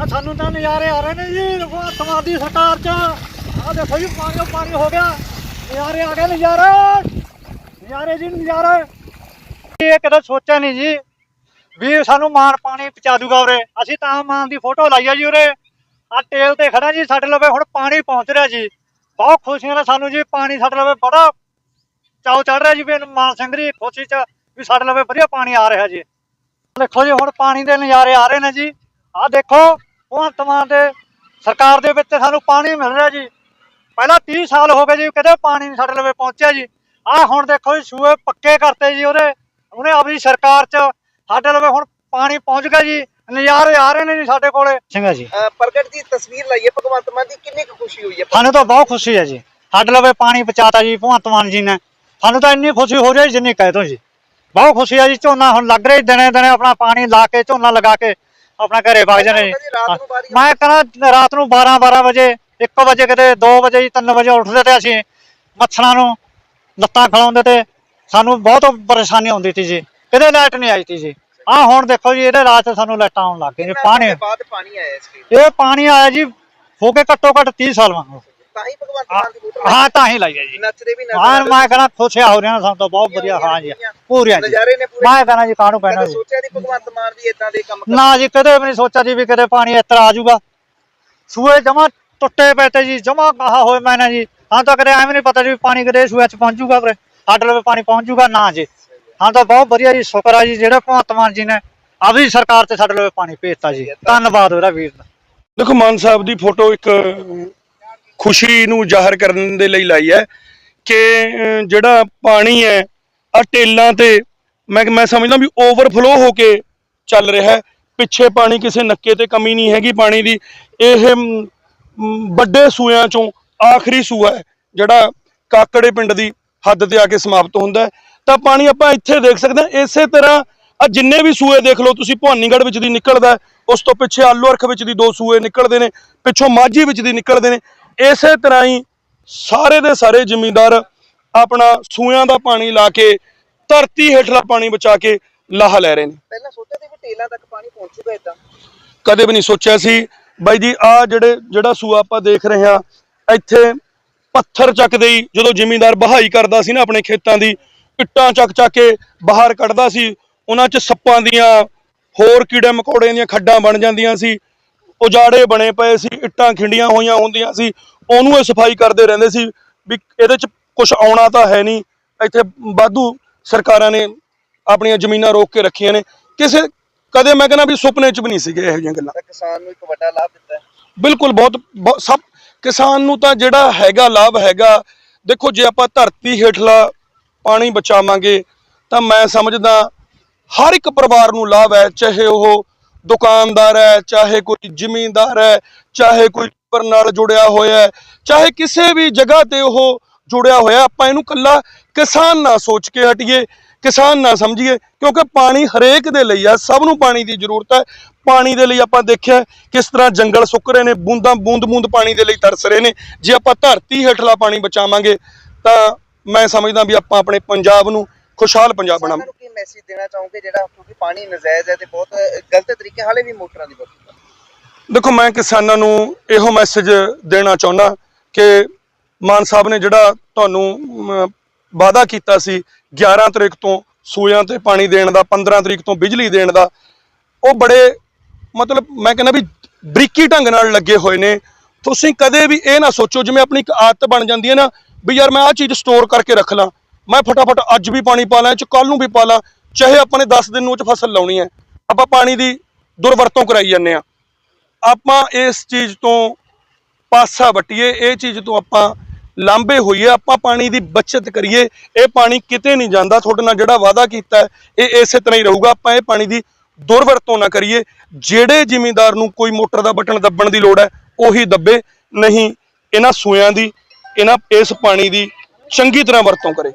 ਆ ਸਾਨੂੰ ਤਾਂ ਨਜ਼ਾਰੇ ਆ ਰਹੇ ਨੇ ਜੀ ਭਗਵੰਤ ਦੀ ਸਰਕਾਰ ਚ। ਆ ਦੇਖੋ ਜੀ ਪਾਣੀ ਪਾਣੀ ਹੋ ਗਿਆ। ਨਜ਼ਾਰੇ ਆ ਗਏ, ਨਜ਼ਾਰੇ। ਨਜ਼ਾਰੇ ਜੀ, ਨਜ਼ਾਰੇ। ਇਹ ਕਦੇ ਸੋਚਿਆ ਨਹੀਂ ਜੀ ਵੀ ਸਾਨੂੰ ਮਾਨ ਪਾਣੀ ਪਹੁੰਚਾ ਦੂਗਾ ਉਰੇ। ਅਸੀਂ ਤਾਂ ਮਾਨ ਦੀ ਫੋਟੋ ਲਾਈ ਆ ਜੀ ਉਰੇ। ਆ ਟੇਲ ਤੇ ਖੜਾ ਜੀ, ਸਾਡੇ ਲਵੇ ਹੁਣ ਪਾਣੀ ਪਹੁੰਚ ਰਿਹਾ ਜੀ। ਬਹੁਤ ਖੁਸ਼ੀਆਂ ਨਾਲ ਸਾਨੂੰ ਜੀ, ਪਾਣੀ ਸਾਡੇ ਲਵੇ ਬੜਾ ਚਾਉ ਚੜ ਰਿਹਾ ਜੀ, ਵੀ ਮਾਨ ਸਿੰਘ ਦੀ ਖੁਸ਼ੀ ਚ ਵੀ ਸਾਡੇ ਲਵੇ ਵਧੀਆ ਪਾਣੀ ਆ ਰਿਹਾ ਜੀ। ਦੇਖੋ ਜੀ, ਹੁਣ ਪਾਣੀ ਦੇ ਨਜ਼ਾਰੇ ਆ ਰਹੇ ਨੇ ਜੀ। ਆਹ ਦੇਖੋ ਭਗਵੰਤ ਮਾਨ ਦੇ ਸਰਕਾਰ ਦੇ ਵਿੱਚ ਸਾਨੂੰ ਪਾਣੀ ਮਿਲ ਰਿਹਾ ਜੀ। ਪਹਿਲਾਂ 30 ਸਾਲ ਹੋ ਗਏ ਜੀ ਕਦੇ ਪਾਣੀ ਨਹੀਂ ਸਾਡੇ ਲਵੇ ਪਹੁੰਚਿਆ ਜੀ। ਆਹ ਹੁਣ ਦੇਖੋ ਜੀ ਸੂਏ ਪੱਕੇ ਕਰਤੇ ਜੀ ਉਹਦੇ। ਉਹਨੇ ਆਪਣੀ ਸਰਕਾਰ ਚ ਸਾਡੇ ਲਵੇ ਹੁਣ ਪਾਣੀ ਪਹੁੰਚ ਗਿਆ ਜੀ। ਨਜ਼ਾਰੇ ਆ ਰਹੇ ਨੇ ਜੀ ਸਾਡੇ ਕੋਲੇ। ਸਿੰਘਾ ਜੀ। ਪ੍ਰਗਟ ਦੀ ਤਸਵੀਰ ਲਾਈਏ ਭਗਵੰਤ ਮਾਨ ਦੀ ਕਿੰਨੀ ਕੁ ਖੁਸ਼ੀ ਹੋਈ ਹੈ? ਸਾਨੂੰ ਤਾਂ ਬਹੁਤ ਖੁਸ਼ੀ ਹੈ ਜੀ। ਸਾਡੇ ਲਵੇ ਪਾਣੀ ਪਹੁੰਚਾਤਾ ਜੀ ਭਗਵੰਤ ਮਾਨ ਜੀ ਨੇ। ਸਾਨੂੰ ਤਾਂ ਇੰਨੀ ਖੁਸ਼ੀ ਹੋ ਰਹੀ ਜਿੰਨੀ ਕਹਿ ਦੋ ਜੀ। ਬਹੁਤ ਖੁਸ਼ੀ ਹੈ ਜੀ ਝੋਨਾ ਹੁਣ ਲੱਗ ਰਿਹਾ ਜੀ ਦਿਨੇ ਦਿਨੇ ਆਪਣਾ ਪਾਣੀ ਲਾ ਕੇ ਝੋਨਾ ਲਗਾ ਕੇ। ਆਪਣਾ ਘਰੇ ਵਗ ਜਾਣੇ। ਜੀ ਜੀ ਰਾਤ ਨੂੰ ਬਾਰੀ ਮੈਂ ਕਹਿੰਦਾ ਰਾਤ ਨੂੰ 12 12 ਵਜੇ 1 ਵਜੇ ਕਿਤੇ 2 ਵਜੇ ਜੀ 3 ਵਜੇ ਉੱਠਦੇ ਤੇ ਅਸੀਂ ਮੱਛਰਾਂ ਨੂੰ ਲੱਤਾਂ ਖਿਲਾਉਂਦੇ ਤੇ ਸਾਨੂੰ ਬਹੁਤ ਪਰੇਸ਼ਾਨੀ ਆਉਂਦੀ ਸੀ ਜੀ। ਕਿਤੇ ਲਾਈਟ ਨਹੀਂ ਆਈ ਸੀ ਜੀ। ਆਹ ਹੁਣ ਦੇਖੋ ਜੀ ਇਹਦੇ ਰਾਤ ਸਾਨੂੰ ਲਾਈਟਾਂ ਆਉਣ ਲੱਗ ਗਈਆਂ ਜੀ ਪਾਣੀ। ਬਾਅਦ ਪਾਣੀ ਆਇਆ ਇਸ ਲਈ ਇਹ ਪਾਣੀ ਆਇਆ ਜੀ ਹੋ ਕੇ ਘੱਟੋ ਘੱਟ 30 ਸਾਲ ਵਾਂਗੂ। ਤਾਂ ਹੀ ਭਗਵੰਤ ਮਾਨ ਦੀ ਫੋਟੋ ਹਾਂ ਤਾਂ ਹੀ ਲਾਈ ਹੈ ਜੀ। ਨੱਚਦੇ ਵੀ ਹਾਂ ਮੈਂ ਕਹਿੰਦਾ ਖੁਸ਼ਿਆ ਹੋ ਰਿਹਾ ਸਾਨੂੰ ਤਾਂ ਬਹੁਤ ਵਧੀਆ ਹਾਂ ਜੀ ਪੂਰੀਆਂ ਜੀ। ਨਜ਼ਾਰੇ ਨੇ ਪੂਰੇ। ਮੈਂ ਕਹਿੰਦਾ ਜੀ ਕਾਹਨੂੰ ਪੈਣਾ ਕਦੇ ਜੀ? ਸੋਚਿਆ ਨਹੀਂ ਭਗਵੰਤ ਮਾਨ ਵੀ ਇਦਾਂ ਦੇ ਕੰਮ ਨਾ ਜੀ ਕਦੇ ਵੀ ਨਹੀਂ ਸੋਚਿਆ ਜੀ ਵੀ ਕਦੇ ਪਾਣੀ ਇਸ ਤਰ੍ਹਾਂ ਆ ਜਾਊਗਾ। ਸੂਏ ਜਮਾ ਟੁੱਟੇ ਪਏ ਤੇ ਜੀ ਜਮਾ ਕਹਾ ਹੋਏ ਮੈਨੇ ਜੀ। ਹਾਂ ਤਾਂ ਕਦੇ ਐਵੇਂ ਨਹੀਂ ਪਤਾ ਜੀ ਪਾਣੀ ਕਦੇ ਸੂਏ ਚ ਪਹੁੰਚ ਜਾਊਗਾ ਪਰ ਸਾਡੇ ਲਵੇ ਪਾਣੀ ਪਹੁੰਚ ਜਾਊਗਾ ਨਾ ਜੀ। ਹਾਂ ਤਾਂ ਬਹੁਤ ਵਧੀਆ ਜੀ ਸ਼ੁਕਰ ਆ ਜੀ ਜਿਹੜਾ ਭਗਵੰਤ ਮਾਨ ਜੀ ਨੇ ਆਪਣੀ ਸਰਕਾਰ ਤੇ ਸਾਡੇ ਲਵੇ ਪਾਣੀ ਭੇਜਤਾ ਜੀ। ਧੰਨਵਾਦ ਉਹਦਾ ਵੀਰ ਦਾ। ਦੇਖੋ ਮਾਨ ਸਾਹਿਬ ਦੀ ਫੋਟੋ ਇੱਕ ਖੁਸ਼ੀ ਨੂੰ ਜ਼ਾਹਰ ਕਰਨ ਦੇ ਲਈ ਲਾਈ ਹੈ ਕਿ ਜਿਹੜਾ ਪਾਣੀ ਹੈ ਆ ਟੇਲਾਂ ਤੇ ਮੈਂ ਮੈਂ ਸਮਝਦਾ ਵੀ ਓਵਰਫਲੋ ਹੋ ਕੇ ਚੱਲ ਰਿਹਾ ਹੈ। ਪਿੱਛੇ ਪਾਣੀ ਕਿਸੇ ਨੱਕੇ ਤੇ ਕਮੀ ਨਹੀਂ ਹੈਗੀ ਪਾਣੀ ਦੀ। ਇਹ ਵੱਡੇ ਸੂਆਂ ਚੋਂ ਆਖਰੀ ਸੂਆ ਹੈ, ਜਿਹੜਾ ਕਾਕੜੇ ਪਿੰਡ ਦੀ ਹੱਦ ਤੇ ਆ ਕੇ ਸਮਾਪਤ ਹੁੰਦਾ ਹੈ। ਤਾਂ ਪਾਣੀ ਆਪਾਂ ਇੱਥੇ ਦੇਖ ਸਕਦੇ ਹਾਂ, ਇਸੇ ਤਰ੍ਹਾਂ ਆ ਜਿੰਨੇ ਵੀ ਸੂਏ ਦੇਖ ਲਓ ਤੁਸੀਂ, ਭਵਾਨੀਗੜ੍ਹ ਵਿੱਚ ਦੀ ਨਿਕਲਦਾ ਉਸ ਤੋਂ ਪਿੱਛੇ ਆਲੂ ਅਰਖ ਵਿੱਚ ਦੀ ਦੋ ਸੂਏ ਨਿਕਲਦੇ ਨੇ, ਪਿੱਛੋਂ ਮਾਝੀ ਵਿੱਚ ਦੀ ਨਿਕਲਦੇ ਨੇ। ਇਸੇ ਤਰ੍ਹਾਂ ਹੀ ਸਾਰੇ ਦੇ ਸਾਰੇ ਜ਼ਿਮੀਂਦਾਰ ਆਪਣਾ ਸੂਆਂ ਦਾ ਪਾਣੀ ਲਾ ਕੇ ਧਰਤੀ ਹੇਠਲਾ ਪਾਣੀ ਬਚਾ ਕੇ ਲਾਹਾ ਲੈ ਰਹੇ ਨੇ। ਪਹਿਲਾਂ ਸੋਚਿਆ ਸੀ ਵੀ ਟੇਲਾਂ ਤੱਕ ਪਾਣੀ ਪਹੁੰਚੂਗਾ ਇਦਾਂ ਕਦੇ ਵੀ ਨਹੀਂ ਸੋਚਿਆ ਸੀ। ਬਾਈ ਜੀ ਆ ਜਿਹੜੇ ਜਿਹੜਾ ਸੂਆ ਆਪਾਂ ਦੇਖ ਰਹੇ ਹਾਂ ਇੱਥੇ ਪੱਥਰ ਚੱਕਦੇ ਹੀ ਜਦੋਂ ਜ਼ਿਮੀਂਦਾਰ ਬਹਾਈ ਕਰਦਾ ਸੀ ਨਾ ਆਪਣੇ ਖੇਤਾਂ ਦੀ ਇੱਟਾਂ ਚੱਕ ਚੱਕ ਕੇ ਬਾਹਰ ਕੱਢਦਾ ਸੀ ਉਹਨਾਂ 'ਚ ਸੱਪਾਂ ਦੀਆਂ ਹੋਰ ਕੀੜੇ ਮਕੌੜਿਆਂ ਦੀਆਂ ਖੱਡਾਂ ਬਣ ਜਾਂਦੀਆਂ ਸੀ। ਉਜਾੜੇ ਬਣੇ ਪਏ ਸੀ ਇੱਟਾਂ ਖਿੰਡੀਆਂ ਹੋਈਆਂ ਹੁੰਦੀਆਂ ਸੀ ਉਹਨੂੰ ਇਹ ਸਫ਼ਾਈ ਕਰਦੇ ਰਹਿੰਦੇ ਸੀ ਵੀ ਇਹਦੇ 'ਚ ਕੁਝ ਆਉਣਾ ਤਾਂ ਹੈ ਨਹੀਂ। ਇੱਥੇ ਵਾਧੂ ਸਰਕਾਰਾਂ ਨੇ ਆਪਣੀਆਂ ਜ਼ਮੀਨਾਂ ਰੋਕ ਕੇ ਰੱਖੀਆਂ ਨੇ। ਕਿਸੇ ਕਦੇ ਮੈਂ ਕਹਿੰਦਾ ਵੀ ਸੁਪਨੇ 'ਚ ਵੀ ਨਹੀਂ ਸੀਗੇ ਇਹੋ ਜਿਹੀਆਂ ਗੱਲਾਂ। ਕਿਸਾਨ ਨੂੰ ਇੱਕ ਵੱਡਾ ਲਾਭ ਦਿੱਤਾ ਹੈ। ਬਿਲਕੁਲ ਬਹੁਤ- ਸਭ ਕਿਸਾਨ ਨੂੰ ਤਾਂ ਜਿਹੜਾ ਹੈਗਾ ਲਾਭ ਹੈਗਾ। ਦੇਖੋ ਜੇ ਆਪਾਂ ਧਰਤੀ ਹੇਠਲਾ ਪਾਣੀ ਬਚਾਵਾਂਗੇ ਤਾਂ ਮੈਂ ਸਮਝਦਾ ਹਰ ਇੱਕ ਪਰਿਵਾਰ ਨੂੰ ਲਾਭ ਹੈ ਚਾਹੇ ਉਹ ਦੁਕਾਨਦਾਰ ਹੈ, ਚਾਹੇ ਕੋਈ ਜ਼ਿਮੀਂਦਾਰ ਹੈ, ਚਾਹੇ ਕੋਈ ਪਰ ਨਾਲ ਜੁੜਿਆ ਹੋਇਆ ਹੈ, ਚਾਹੇ ਕਿਸੇ ਵੀ ਜਗ੍ਹਾ ਤੇ ਉਹ ਜੁੜਿਆ ਹੋਇਆ ਆਪਾਂ ਇਹਨੂੰ ਕੱਲਾ ਕਿਸਾਨ ਨਾ ਸੋਚ ਕੇ ਹਟੀਏ, ਕਿਸਾਨ ਨਾ ਸਮਝੀਏ, ਕਿਉਂਕਿ ਪਾਣੀ ਹਰੇਕ ਦੇ ਲਈ ਆ ਸਭ ਨੂੰ ਪਾਣੀ ਦੀ ਜ਼ਰੂਰਤ ਹੈ। ਪਾਣੀ ਦੇ ਲਈ ਆਪਾਂ ਦੇਖਿਆ ਕਿਸ ਤਰ੍ਹਾਂ ਜੰਗਲ ਸੁੱਕ ਰਹੇ ਨੇ, ਬੂੰਦਾਂ ਬੂੰਦ ਬੂੰਦ ਪਾਣੀ ਦੇ ਲਈ ਤਰਸ ਰਹੇ ਨੇ। ਜੇ ਆਪਾਂ ਧਰਤੀ ਹੇਠਲਾ ਪਾਣੀ ਬਚਾਵਾਂਗੇ, ਤਾਂ ਮੈਂ ਸਮਝਦਾ ਵੀ ਆਪਾਂ ਆਪਣੇ ਪੰਜਾਬ ਨੂੰ ਖੁਸ਼ਹਾਲ ਪੰਜਾਬ ਬਣਾਵਾਂਗੇ ਨੂੰ ਕੀ ਮੈਸੇਜ ਦੇਣਾ ਚਾਹੋਗੇ ਜਿਹੜਾ ਕਿਉਂਕਿ ਪਾਣੀ ਨਜਾਇਜ਼ ਹੈ ਤੇ ਬਹੁਤ ਗਲਤ ਤਰੀਕੇ ਹਾਲੇ ਵੀ ਮੋਟਰਾਂ ਦੀ ਵਰਤੋਂ। ਦੇਖੋ ਮੈਂ ਕਿਸਾਨਾਂ ਨੂੰ ਇਹੋ ਮੈਸੇਜ ਦੇਣਾ ਚਾਹੁੰਦਾ ਕਿ ਮਾਨ ਸਾਹਿਬ ਨੇ ਜਿਹੜਾ ਤੁਹਾਨੂੰ ਵਾਅਦਾ ਕੀਤਾ ਸੀ 11 ਤਰੀਕ ਤੋਂ ਸੂਆਂ ਤੇ ਪਾਣੀ ਦੇਣ ਦਾ 15 ਤਰੀਕ ਤੋਂ ਬਿਜਲੀ ਦੇਣ ਦਾ ਉਹ ਬੜੇ ਮਤਲਬ ਮੈਂ ਕਹਿੰਦਾ ਵੀ ਬਰੀਕੀ ਢੰਗ ਨਾਲ ਲੱਗੇ ਹੋਏ ਨੇ। ਤੁਸੀਂ ਕਦੇ ਵੀ ਇਹ ਨਾ ਸੋਚੋ ਜਿਵੇਂ ਆਪਣੀ ਇੱਕ ਆਦਤ ਬਣ ਜਾਂਦੀ ਹੈ ਨਾ ਵੀ ਯਾਰ ਮੈਂ ਆਹ ਚੀਜ਼ ਸਟੋਰ ਕਰਕੇ ਰੱਖ ਲਾਂ। ਮੈਂ ਫਟਾਫਟ ਅੱਜ ਵੀ ਪਾਣੀ ਪਾ ਲਾਂ ਚ ਕੱਲ ਨੂੰ ਵੀ ਪਾ ਲਾਂ, ਚਾਹੇ ਆਪਾਂ ਨੇ 10 ਦਿਨ ਨੂੰ ਚ ਫਸਲ ਲਾਉਣੀ ਹੈ। ਆਪਾਂ ਪਾਣੀ ਦੀ ਦੁਰਵਰਤੋਂ ਕਰਾਈ ਜਾਂਦੇ ਆ ਆਪਾਂ ਇਸ ਚੀਜ਼ ਤੋਂ ਪਾਸਾ ਵਟੀਏ, ਇਹ ਚੀਜ਼ ਤੋਂ ਆਪਾਂ ਲਾਂਬੇ ਹੋਈਏ, ਆਪਾਂ ਪਾਣੀ ਦੀ ਬਚਤ ਕਰੀਏ। ਇਹ ਪਾਣੀ ਕਿਤੇ ਨਹੀਂ ਜਾਂਦਾ, ਤੁਹਾਡੇ ਨਾਲ ਜਿਹੜਾ ਵਾਅਦਾ ਕੀਤਾ ਇਹ ਇਸੇ ਤਰ੍ਹਾਂ ਹੀ ਰਹੂਗਾ। ਆਪਾਂ ਇਹ ਪਾਣੀ ਦੀ ਦੁਰਵਰਤੋਂ ਨਾ ਕਰੀਏ। ਜਿਹੜੇ ਜ਼ਿਮੀਂਦਾਰ ਨੂੰ ਕੋਈ ਮੋਟਰ ਦਾ ਬਟਨ ਦੱਬਣ ਦੀ ਲੋੜ ਹੈ, ਉਹੀ ਦੱਬੇ। ਨਹੀਂ, ਇਹਨਾਂ ਸੂਆਂ ਦੀ, ਇਹਨਾਂ ਇਸ ਪਾਣੀ ਦੀ ਚੰਗੀ ਤਰ੍ਹਾਂ ਵਰਤੋਂ ਕਰੇ।